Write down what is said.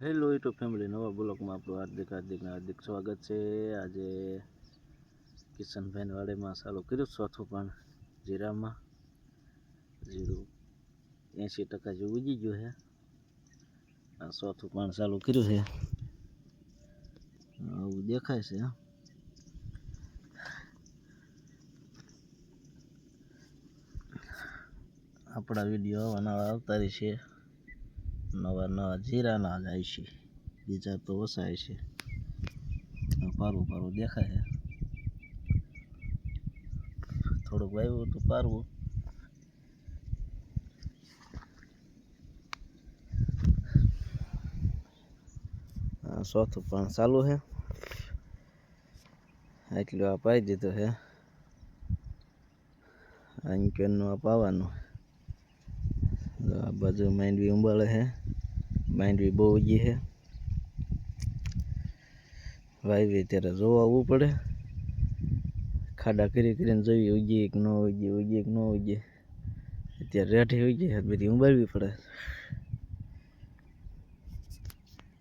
Hello YouTube family નવા બ્લોગમાં આપણું હાર્દિક હાર્દિક ને હાર્દિક સ્વાગત છે. આજે કિશનભાઈને વાડીમાં ચાલુ કર્યું ચોથું પણ જીરામાં. જીરું એંશી ટકા જેવું ઉગી ગયું છે. આ ચોથું પણ ચાલુ કર્યું છે. આવું દેખાય છે આપણા વીડિયો આવા નવા આવતા રહેશે નવા નવા જીરાના જાય છે. બીજા તો ઓછા છે. આ પારું પારું દેખાય થોડુંક વાવ્યું હતું પારવું. ચોથું પણ ચાલુ છે. એટલું આ પાઈ દીધું છે. અંકેનનું આ પાવાનું. જો આ બાજુ માંડવી ઉંબાળે છે. માંડવી બહુ ઉગી છે. વાવી ત્યારે જોવા આવવું પડે. ખાડા કરી કરીને જોઈએ, ઉગીએ કે ન ઉગીએ ઉગીએ કે ન ઉગીએ. અત્યારે રેઠી ઉગીએ બધી ઉંબાડવી પડે.